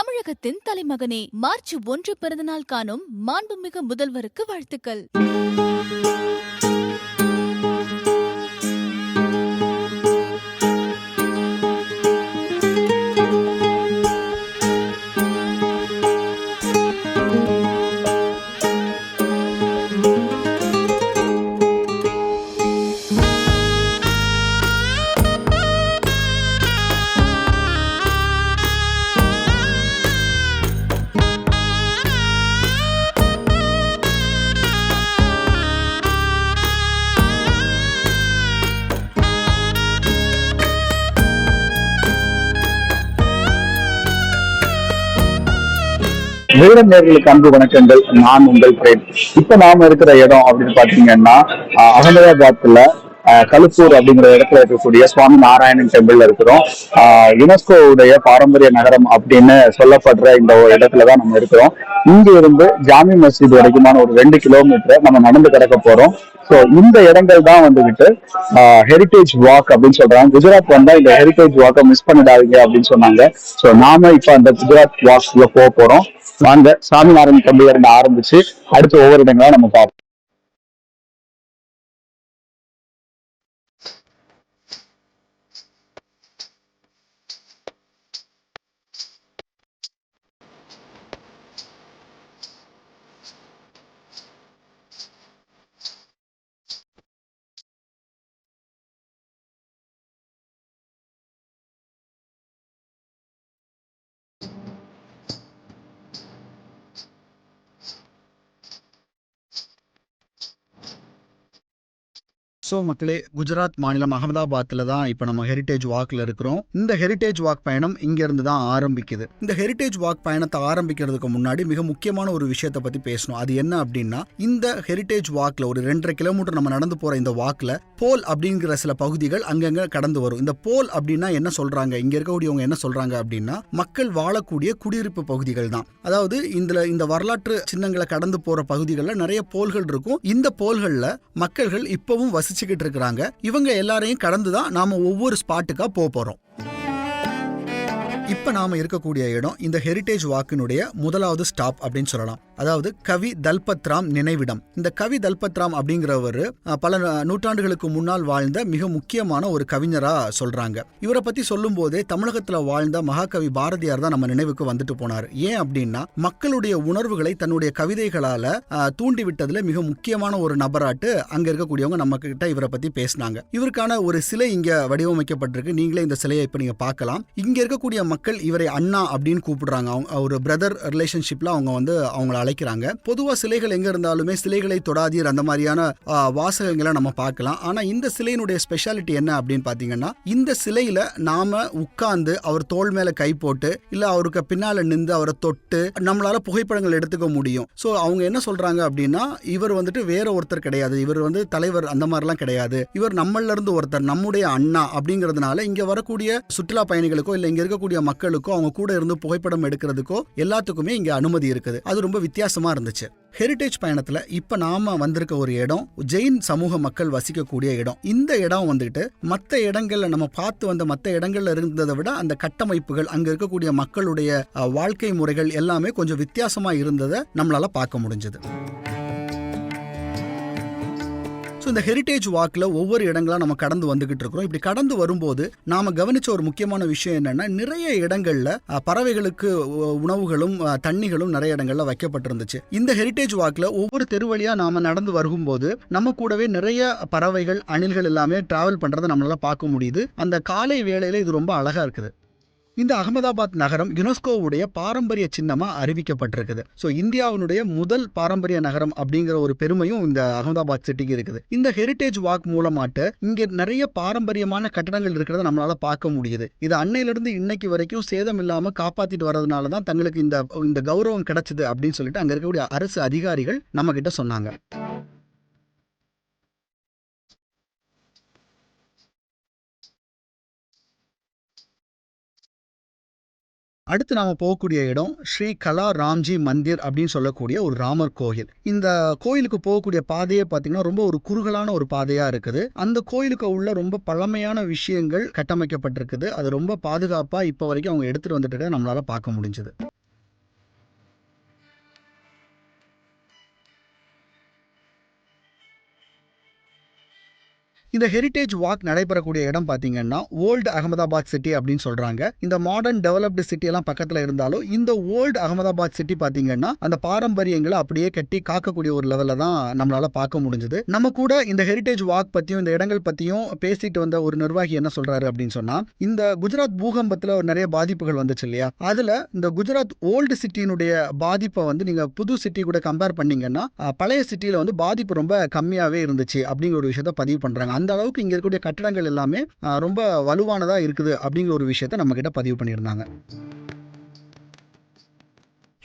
தமிழகத்தின் தலைமகனே மார்ச் ஒன்று பிறந்தநாள் காணும் மாண்புமிகு முதல்வருக்கு வாழ்த்துக்கள். வேடம் நேர்களுக்கு அன்பு வணக்கங்கள். நான் உங்கள் பிரேம். இப்ப நாம இருக்கிற இடம் அப்படின்னு பாத்தீங்கன்னா அகமதாபாத்ல கலுப்பூர் அப்படிங்கிற இடத்துல இருக்கக்கூடிய சுவாமி நாராயணன் டெம்பிள் இருக்கிறோம். யுனெஸ்கோவுடைய யுனெஸ்கோ உடைய பாரம்பரிய நகரம் அப்படின்னு சொல்லப்படுற இந்த ஒரு இடத்துலதான் நம்ம இருக்கிறோம். இங்க இருந்து ஜாமி மஸ்ஜித் வரைக்குமான ஒரு ரெண்டு கிலோமீட்டர் நம்ம நடந்து கிடக்க போறோம். ஸோ இந்த இடங்கள் தான் வந்துகிட்டு ஹெரிட்டேஜ் வாக் அப்படின்னு சொல்றாங்க. குஜராத் வந்தா இந்த ஹெரிட்டேஜ் வாக்கை மிஸ் பண்ணிடாதீங்க அப்படின்னு சொன்னாங்க. ஸோ நாம இப்ப அந்த குஜராத் வாக்ல போக போறோம். வாங்க சாமிநாதன் டெம்பிள் இருந்து ஆரம்பிச்சு அடுத்து ஒவ்வொரு இடங்களா நம்ம பார்ப்போம். ஸோ மக்களே குஜராத் மாநிலம் அகமதாபாத்தில் தான் இப்போ நம்ம ஹெரிட்டேஜ் வாக்கில் இருக்கிறோம். இந்த ஹெரிட்டேஜ் வாக் பயணம் இங்கேருந்து தான் ஆரம்பிக்குது. இந்த ஹெரிட்டேஜ் வாக் பயணத்தை ஆரம்பிக்கிறதுக்கு முன்னாடி மிக முக்கியமான ஒரு விஷயத்தை பற்றி பேசணும். அது என்ன அப்படின்னா இந்த ஹெரிட்டேஜ் வாக்கில் ஒரு ரெண்டரை கிலோமீட்டர் நம்ம நடந்து போகிற இந்த வாக்கில் போல் அப்படிங்கிற சில பகுதிகள் அங்கங்கே கடந்து வரும். இந்த போல் அப்படின்னா என்ன சொல்கிறாங்க இங்கே இருக்கக்கூடியவங்க என்ன சொல்கிறாங்க அப்படின்னா மக்கள் வாழக்கூடிய குடியிருப்பு பகுதிகள் தான். அதாவது இந்த இந்த வரலாற்று சின்னங்களை கடந்து போகிற பகுதிகளில் நிறைய போல்கள் இருக்கும். இந்த போல்களில் மக்கள்கள் இப்பவும் வசிச்சுக்கிட்டு இருக்கிறாங்க. இவங்க எல்லாரையும் கடந்து தான் நாம ஒவ்வொரு ஸ்பாட்டுக்கா போக போறோம். இப்ப நாம இருக்கக்கூடிய இடம் இந்த ஹெரிட்டேஜ் வாக்கினுடைய முதலாவது ஸ்டாப் அப்படின்னு சொல்லலாம். அதாவது கவி தல்பத்ராம் நினைவிடம். இந்த கவி தல்பத்ராம் அப்படிங்கிறவர் பல நூற்றாண்டுகளுக்கு முன்னால் வாழ்ந்த மிக முக்கியமான ஒரு கவிஞரா சொல்றாங்க. இவரை பத்தி சொல்லும் போதே தமிழகத்துல வாழ்ந்த மகாகவி பாரதியார் தான் நம்ம நினைவுக்கு வந்துட்டு போனார். ஏன் அப்படின்னா மக்களுடைய உணர்வுகளை தன்னுடைய கவிதைகளால அஹ், தூண்டி விட்டதுல மிக முக்கியமான ஒரு நபராட்டு அங்க இருக்கக்கூடியவங்க நம்ம கிட்ட இவரை பத்தி பேசினாங்க. இவருக்கான ஒரு சிலை இங்க வடிவமைக்கப்பட்டிருக்கு. நீங்களே இந்த சிலையை இப்ப நீங்க பார்க்கலாம். இங்க இருக்கக்கூடிய மக்கள் இவரை அண்ணா அப்படின்னு கூப்பிடுறாங்க. அவங்க ஒரு பிரதர் ரிலேஷன்ஷிப்ல அவங்க வந்து அவங்கள அழைக்கிறாங்க. பொதுவா சிலைகள் எங்க இருந்தாலுமே சிலைகளை தொடாதீர் அந்த மாதிரியான வாசகங்களை நம்ம பார்க்கலாம். ஆனா இந்த சிலையினுடைய ஸ்பெஷாலிட்டி என்ன அப்படின்னு பாத்தீங்கன்னா இந்த சிலையில நாம உட்கார்ந்து அவர் தோல் மேல கை போட்டு இல்ல அவருக்கு பின்னால நின்று அவரை தொட்டு நம்மளால புகைப்படங்கள் எடுத்துக்க முடியும். சோ அவங்க என்ன சொல்றாங்க அப்படின்னா இவர் வந்துட்டு வேற ஒருத்தர் கிடையாது. இவர் வந்து தலைவர் அந்த மாதிரிலாம் கிடையாது. இவர் நம்மள இருந்து ஒருத்தர் நம்முடைய அண்ணா அப்படிங்கிறதுனால இங்க வரக்கூடிய சுற்றுலா பயணிகளுக்கோ இல்ல இங்க இருக்கக்கூடிய மக்களுக்கோ அவங்க கூட இருந்து புகைப்படம் எடுக்கிறதுக்கோ எல்லாத்துக்குமே இங்க அனுமதி இருக்குது. அது ரொம்ப வித்தியாசம். இருந்துச்சு. ஹெரிட்டேஜ் பயணத்துல இப்ப நாம வந்திருக்க ஒரு இடம் ஜெயின் சமூக மக்கள் வசிக்கக்கூடிய இடம். இந்த இடம் வந்துட்டு மத்த இடங்கள்ல நம்ம பார்த்து வந்த மத்த இடங்கள்ல இருந்ததை விட அந்த கட்டமைப்புகள் அங்க இருக்கக்கூடிய மக்களுடைய வாழ்க்கை முறைகள் எல்லாமே கொஞ்சம் வித்தியாசமா இருந்ததை நம்மளால பார்க்க முடிஞ்சது. ஸோ இந்த ஹெரிட்டேஜ் வாக்கில் ஒவ்வொரு இடங்களாக நம்ம கடந்து வந்துகிட்டு இருக்கிறோம். இப்படி கடந்து வரும்போது நாம் கவனிச்ச ஒரு முக்கியமான விஷயம் என்னன்னா நிறைய இடங்களில் பறவைகளுக்கு உணவுகளும் தண்ணிகளும் நிறைய இடங்களில் வைக்கப்பட்டிருந்துச்சு. இந்த ஹெரிட்டேஜ் வாக்கில் ஒவ்வொரு தெரு நாம் நடந்து வரும்போது நம்ம கூடவே நிறைய பறவைகள் அணில்கள் எல்லாமே டிராவல் பண்ணுறதை நம்மளால் பார்க்க முடியுது. அந்த காலை வேளையில் இது ரொம்ப அழகாக இருக்குது. இந்த அகமதாபாத் நகரம் யுனெஸ்கோவுடைய பாரம்பரிய சின்னமா அறிவிக்கப்பட்டிருக்குது. ஸோ இந்தியாவினுடைய முதல் பாரம்பரிய நகரம் அப்படிங்கிற ஒரு பெருமையும் இந்த அகமதாபாத் சிட்டிக்கு இருக்குது. இந்த ஹெரிட்டேஜ் வாக் மூலமாட்டு இங்க நிறைய பாரம்பரியமான கட்டடங்கள் இருக்கிறத நம்மளால பார்க்க முடியுது. இது அன்னையிலிருந்து இன்னைக்கு வரைக்கும் சேதம் இல்லாம காப்பாத்திட்டு வர்றதுனால தான் தங்களுக்கு இந்த இந்த கௌரவம் கிடைச்சது அப்படின்னு சொல்லிட்டு அங்க இருக்கக்கூடிய அரசு அதிகாரிகள் நம்ம கிட்ட சொன்னாங்க. அடுத்து நாம போகக்கூடிய இடம் ஸ்ரீ கலா ராம்ஜி மந்திர் அப்படின்னு சொல்லக்கூடிய ஒரு ராமர் கோயில். இந்த கோயிலுக்கு போகக்கூடிய பாதையே பார்த்தீங்கன்னா ரொம்ப ஒரு குறுகலான ஒரு பாதையா இருக்குது. அந்த கோயிலுக்கு உள்ள ரொம்ப பழமையான விஷயங்கள் கட்டமைக்கப்பட்டிருக்குது. அது ரொம்ப பாதுகாப்பா இப்போ வரைக்கும் அவங்க எடுத்துட்டு வந்துட்டு நம்மளால பார்க்க முடிஞ்சது. இந்த ஹெரிட்டேஜ் வாக் நடைபெறக்கூடிய இடம் பார்த்தீங்கன்னா ஓல்டு அகமதாபாத் சிட்டி அப்படின்னு சொல்றாங்க. இந்த மாடர்ன் டெவலப்டு சிட்டி எல்லாம் இருந்தாலும் இந்த ஓல்டு அகமதாபாத் சிட்டி பார்த்தீங்கன்னா அந்த பாரம்பரியங்களை அப்படியே கட்டி காக்கக்கூடிய ஒரு லெவலில் தான் நம்மளால பார்க்க முடிஞ்சது. நம்ம கூட இந்த ஹெரிட்டேஜ் வாக் பற்றியும் இந்த இடங்கள் பற்றியும் பேசிட்டு வந்த ஒரு நிர்வாகி என்ன சொல்றாரு அப்படின்னு சொன்னால் இந்த குஜராத் பூகம்பத்தில் நிறைய பாதிப்புகள் வந்துச்சு இல்லையா? அதில் இந்த குஜராத் ஓல்டு சிட்டியினுடைய பாதிப்பை வந்து நீங்கள் புது சிட்டி கூட கம்பேர் பண்ணீங்கன்னா பழைய சிட்டியில் வந்து பாதிப்பு ரொம்ப கம்மியாகவே இருந்துச்சு அப்படிங்கிற ஒரு விஷயத்த பதிவு பண்ணுறாங்க அந்த அளவுக்கு இங்க இருக்கக்கூடிய கட்டடங்கள் எல்லாமே ரொம்ப வலுவானதா இருக்குது அப்படிங்கிற ஒரு விஷயத்த நம்ம கிட்ட பதிவு பண்ணியிருந்தாங்க.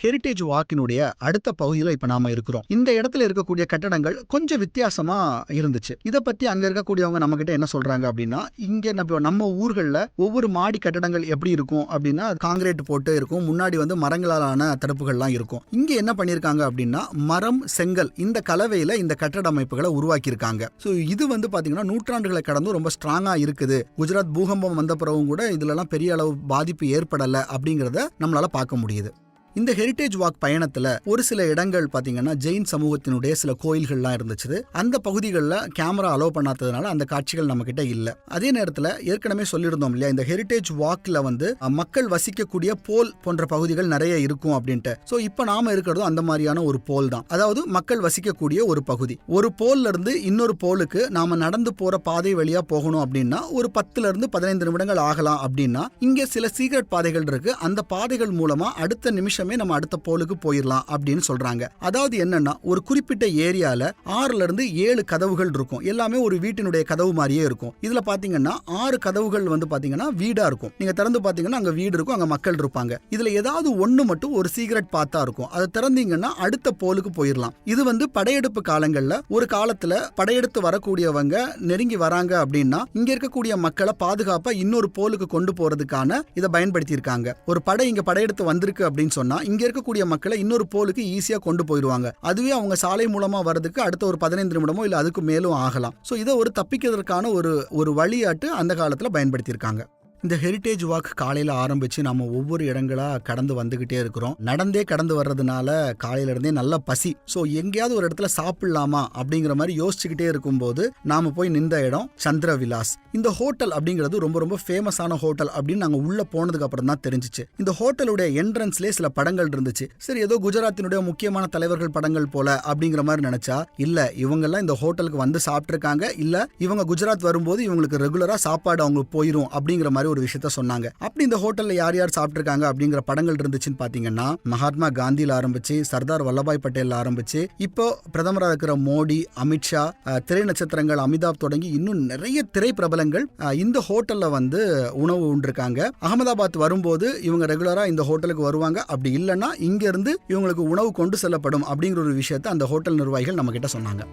ஹெரிட்டேஜ் வாக்கினுடைய அடுத்த பகுதியில் இப்போ நாம இருக்கிறோம். இந்த இடத்துல இருக்கக்கூடிய கட்டடங்கள் கொஞ்சம் வித்தியாசமா இருந்துச்சு. இதை பத்தி அங்க இருக்கக்கூடியவங்க நம்ம கிட்ட என்ன சொல்றாங்க அப்படின்னா இங்க நம்ம நம்ம ஊர்களில் ஒவ்வொரு மாடி கட்டடங்கள் எப்படி இருக்கும் அப்படின்னா காங்கிரீட் போட்டு இருக்கும். முன்னாடி வந்து மரங்களாலான தடுப்புகள்லாம் இருக்கும். இங்க என்ன பண்ணியிருக்காங்க அப்படின்னா மரம் செங்கல் இந்த கலவையில இந்த கட்டட அமைப்புகளை உருவாக்கியிருக்காங்க. ஸோ இது வந்து பாத்தீங்கன்னா நூற்றாண்டுகளை கடந்து ரொம்ப ஸ்ட்ராங்கா இருக்குது. குஜராத் பூகம்பம் வந்த பிறகும் கூட இதுலலாம் பெரிய அளவு பாதிப்பு ஏற்படலை அப்படிங்கிறத நம்மளால பார்க்க முடியுது. இந்த ஹெரிட்டேஜ் வாக் பயணத்துல ஒரு சில இடங்கள் பாத்தீங்கன்னா ஜெயின் சமூகத்தினுடைய சில கோயில்கள்லாம் இருந்துச்சு அந்த பகுதிகளில் கேமரா அலோவ் பண்ணாததுனால அந்த காட்சிகள் நம்ம கிட்ட இல்ல. அதே நேரத்துல ஏற்கனவே சொல்லியிருந்தோம் இல்லையா இந்த ஹெரிட்டேஜ் வாக்ல வந்து மக்கள் வசிக்கக்கூடிய போல் போன்ற பகுதிகள் நிறைய இருக்கும் அப்படின்ட்டு. ஸோ இப்போ நாம இருக்கிறதும் அந்த மாதிரியான ஒரு போல் தான். அதாவது மக்கள் வசிக்கக்கூடிய ஒரு பகுதி. ஒரு போல்ல இருந்து இன்னொரு போலுக்கு நாம நடந்து போற பாதை வழியா போகணும் அப்படின்னா ஒரு பத்துல இருந்து பதினைந்து நிமிடங்கள் ஆகலாம் அப்படின்னா இங்க சில சீக்ரெட் பாதைகள் இருக்கு. அந்த பாதைகள் மூலமா அடுத்த நிமிஷம் நம்ம அடுத்த போலுக்கு போயிடலாம் அப்படின்னு சொல்றாங்க. அதாவது என்னன்னா ஒரு குறிப்பிட்ட ஏரியால ஆறுல இருந்து ஏழு கதவுகள் இருக்கும். எல்லாமே ஒரு வீட்டினுடைய கதவு மாதிரியே இருக்கும். இதுல பாத்தீங்கன்னா ஆறு கதவுகள் வந்து பாத்தீங்கன்னா வீடா இருக்கும். நீங்க திறந்து பாத்தீங்கன்னா அங்க வீடு இருக்கும் அங்க மக்கள் இருப்பாங்க. இதுல ஏதாவது ஒண்ணு மட்டும் ஒரு சீக்ரெட் பாத்தா இருக்கும். அதை திறந்தீங்கன்னா அடுத்த போலுக்கு போயிடலாம் இது வந்து படையெடுப்பு காலங்கள்ல ஒரு காலத்துல படையெடுத்து வரக்கூடியவங்க நெருங்கி வராங்க அப்படின்னா இங்க இருக்கக்கூடிய மக்களை பாதுகாப்பா இன்னொரு போலுக்கு கொண்டு போறதுக்கான இதை பயன்படுத்தி இருக்காங்க ஒரு படை இங்க படையெடுத்து வந்திருக்கு அப்படின்னு சொன்னா இங்க இருக்கக்கூடிய மக்களை இன்னொரு போலுக்கு ஈஸியா கொண்டு போயிடுவாங்க. அதுவே அவங்க சாலை மூலமா வர்றதுக்கு அடுத்த ஒரு பதினைந்து நிமிடமோ இல்ல அதுக்கு மேலும் ஆகலாம். சோ இதை ஒரு தப்பிக்கிறதுக்கான ஒரு ஒரு வழியாட்டு அந்த காலத்துல பயன்படுத்தியிருக்காங்க. இந்த ஹெரிட்டேஜ் வாக் காலையில் ஆரம்பித்து நம்ம ஒவ்வொரு இடங்களாக கடந்து வந்துக்கிட்டே இருக்கிறோம். நடந்தே கடந்து வர்றதுனால காலையிலேருந்தே நல்ல பசி. ஸோ எங்கேயாவது ஒரு இடத்துல சாப்பிடலாமா அப்படிங்கிற மாதிரி யோசிச்சுக்கிட்டே இருக்கும்போது நாம் போய் நின்ற இடம் சந்திர விலாஸ். இந்த ஹோட்டல் அப்படிங்கிறது ரொம்ப ரொம்ப ஃபேமஸான ஹோட்டல் அப்படின்னு நாங்கள் உள்ளே போனதுக்கு அப்புறம் தான் தெரிஞ்சிச்சு. இந்த ஹோட்டலுடைய என்ட்ரன்ஸ்லேயே சில படங்கள் இருந்துச்சு. சரி ஏதோ குஜராத்தினுடைய முக்கியமான தலைவர்கள் படங்கள் போல அப்படிங்கிற மாதிரி நினச்சா இல்லை இவங்கெல்லாம் இந்த ஹோட்டலுக்கு வந்து சாப்பிட்ருக்காங்க இல்லை இவங்க குஜராத் வரும்போது இவங்களுக்கு ரெகுலராக சாப்பாடு அவங்களுக்கு போயிடும் அப்படிங்கிற மாதிரி ஒரு விஷயத்த சொன்னாங்க. அப்படி இந்த ஹோட்டல்ல யார் யார் சாப்பிட்ருக்காங்க அப்படிங்கிற படங்கள் இருந்துச்சுன்னு பாத்தீங்கன்னா மகாத்மா காந்தியில ஆரம்பிச்சு சர்தார் வல்லபாய் பட்டேல்ல ஆரம்பிச்சு இப்போ பிரதமராக இருக்கிற மோடி அமித்ஷா திரை நட்சத்திரங்கள் அமிதாப் தொடங்கி இன்னும் நிறைய திரை பிரபலங்கள் இந்த ஹோட்டல்ல வந்து உணவு உண்டிருக்காங்க. அகமதாபாத் வரும்போது இவங்க ரெகுலரா இந்த ஹோட்டலுக்கு வருவாங்க. அப்படி இல்லைன்னா இங்க இருந்து இவங்களுக்கு உணவு கொண்டு செல்லப்படும் அப்படிங்கிற ஒரு விஷயத்த அந்த ஹோட்டல் நிர்வாகிகள் நம்ம கிட்ட சொன்னாங்க.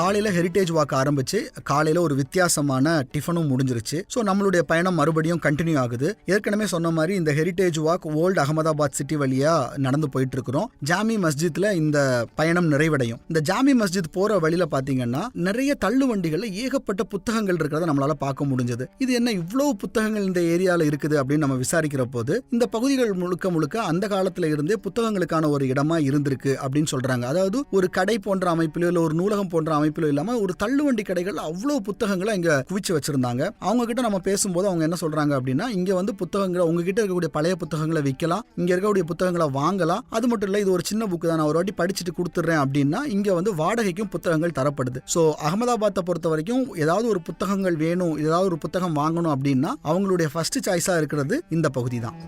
காலையில் ஹெரிட்டேஜ் வாக் ஆரம்பிச்சு காலையில் ஒரு வித்தியாசமான டிஃபனும் முடிஞ்சிருச்சு. ஸோ நம்மளுடைய பயணம் மறுபடியும் கண்டினியூ ஆகுது. ஏற்கனவே சொன்ன மாதிரி இந்த heritage walk old Ahmedabad city வழியா நடந்து போயிட்டு இருக்கிறோம் ஜாமி மஸ்ஜித்ல இந்த பயணம் நிறைவடையும். இந்த ஜாமி மஸ்ஜித் போகிற வழியில பார்த்தீங்கன்னா நிறைய தள்ளு வண்டிகளில் ஏகப்பட்ட புத்தகங்கள் இருக்கிறத நம்மளால் பார்க்க முடிஞ்சது. இது என்ன இவ்வளவு புத்தகங்கள் இந்த ஏரியாவில் இருக்குது அப்படின்னு நம்ம விசாரிக்கிற போது இந்த பகுதிகள் முழுக்க முழுக்க அந்த காலத்தில் இருந்தே புத்தகங்களுக்கான ஒரு இடமா இருந்திருக்கு அப்படின்னு சொல்றாங்க. அதாவது ஒரு கடை போன்ற அமைப்பிலோ இல்லை ஒரு நூலகம் போன்ற அமைப்பு அமைப்பிலோ இல்லாம ஒரு தள்ளுவண்டி கடைகள் அவ்வளோ புத்தகங்களை இங்கே குவிச்சு வச்சுருந்தாங்க. அவங்க கிட்ட நம்ம பேசும்போது அவங்க என்ன சொல்கிறாங்க அப்படின்னா இங்கே வந்து புத்தகங்களை உங்ககிட்ட இருக்கக்கூடிய பழைய புத்தகங்களை விற்கலாம் இங்கே இருக்கக்கூடிய புத்தகங்களை வாங்கலாம். அது மட்டும் இல்லை இது ஒரு சின்ன புக்கு தான். நான் ஒரு வாட்டி படிச்சுட்டு கொடுத்துட்றேன் அப்படின்னா இங்கே வந்து வாடகைக்கும் புத்தகங்கள் தரப்படுது. ஸோ அகமதாபாத்தை பொறுத்த வரைக்கும் ஏதாவது ஒரு புத்தகங்கள் வேணும் ஏதாவது ஒரு புத்தகம் வாங்கணும் அப்படின்னா அவங்களுடைய ஃபர்ஸ்ட் சாய்ஸாக இருக்கிறது இந்த பகுதி தான்.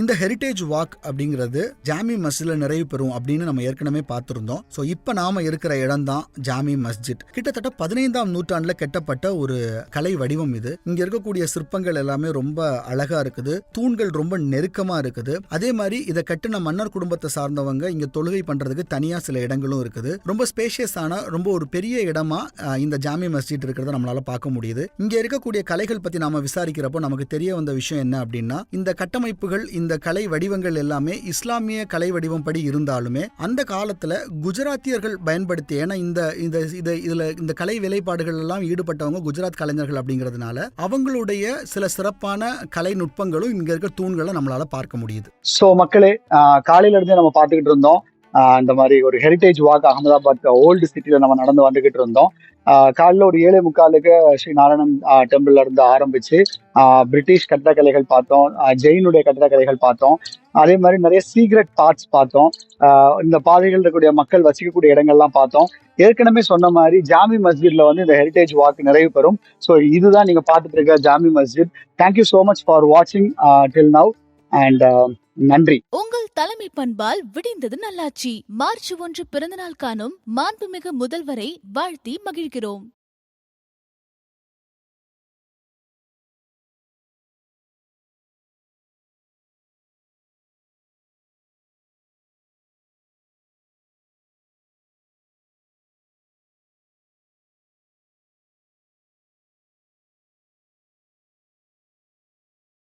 இந்த ஹெரிட்டேஜ் வாக் அப்படிங்கிறது ஜாமி மஸ்ஜித்ல நிறைவு பெறும் அப்படின்னு நம்ம ஏற்கனவே பார்த்திருந்தோம். ஸோ இப்போ நாம இருக்கிற இடம் தான் ஜாமி மஸ்ஜித். கிட்டத்தட்ட பதினைந்தாம் நூற்றாண்டுல கெட்டப்பட்ட ஒரு கலை வடிவம் இது. இங்க இருக்கக்கூடிய சிற்பங்கள் எல்லாமே ரொம்ப அழகா இருக்குது. தூண்கள் ரொம்ப நெருக்கமா இருக்குது. அதே மாதிரி இதை கட்டின மன்னர் குடும்பத்தை சார்ந்தவங்க இங்க தொழுகை பண்றதுக்கு தனியா சில இடங்களும் இருக்குது. ரொம்ப ஸ்பேஷியஸான ரொம்ப ஒரு பெரிய இடமா இந்த ஜாமி மஸ்ஜித் இருக்கிறத நம்மளால பார்க்க முடியுது. இங்க இருக்கக்கூடிய கலைகள் பத்தி நாம விசாரிக்கிறப்போ நமக்கு தெரிய வந்த விஷயம் என்ன அப்படின்னா இந்த கட்டமைப்புகள் இந்த இந்த கலை வடிவங்கள் எல்லாமே இஸ்லாமிய கலை வடிவம் படி இருந்தாலுமே அந்த காலத்துல குஜராத்தியர்கள் பயன்படுத்திய ஏன்னா இந்த இந்த இத இதுல இந்த கலை வேலைப்பாடுகள் எல்லாம் ஈடுபட்டவங்க குஜராத் கலைஞர்கள் அப்படிங்கிறதுனால அவங்களுடைய சில சிறப்பான கலை நுட்பங்களும் இங்க இருக்க தூண்களை நம்மளால பார்க்க முடியுது. ஸோ மக்களே காலையில இருந்து நம்ம பார்த்துக்கிட்டு இருந்தோம். அந்த இந்த மாதிரி ஒரு ஹெரிட்டேஜ் வாக் அகமதாபாத் ஓல்டு சிட்டியில் நம்ம நடந்து வந்துகிட்டு இருந்தோம். காலையில் ஒரு ஏழே முக்காலுக்கு ஸ்ரீ நாராயணன் டெம்பிள்ல இருந்து ஆரம்பிச்சு பிரிட்டிஷ் கட்டடக்கலைகள் பார்த்தோம் ஜெயினுடைய கட்டடக்கலைகள் பார்த்தோம். அதே மாதிரி நிறைய சீக்ரெட் பார்ட்ஸ் பார்த்தோம். இந்த பாதைகள் இருக்கக்கூடிய மக்கள் வசிக்கக்கூடிய இடங்கள்லாம் பார்த்தோம். ஏற்கனவே சொன்ன மாதிரி ஜாமி மஸ்ஜித்ல வந்து இந்த ஹெரிட்டேஜ் வாக் நிறைவு பெறும். ஸோ இதுதான் நீங்க பார்த்துட்டு இருக்க Jami Masjid. Thank you so much for வாட்சிங் டில் நவ் அண்ட் நன்றி. உங்கள் தலைமை பண்பால் விடிந்தது நல்லாட்சி. மார்ச் ஒன்று பிறந்தநாள் காணும் மாண்புமிகு முதல்வரை வாழ்த்தி மகிழ்கிறோம்.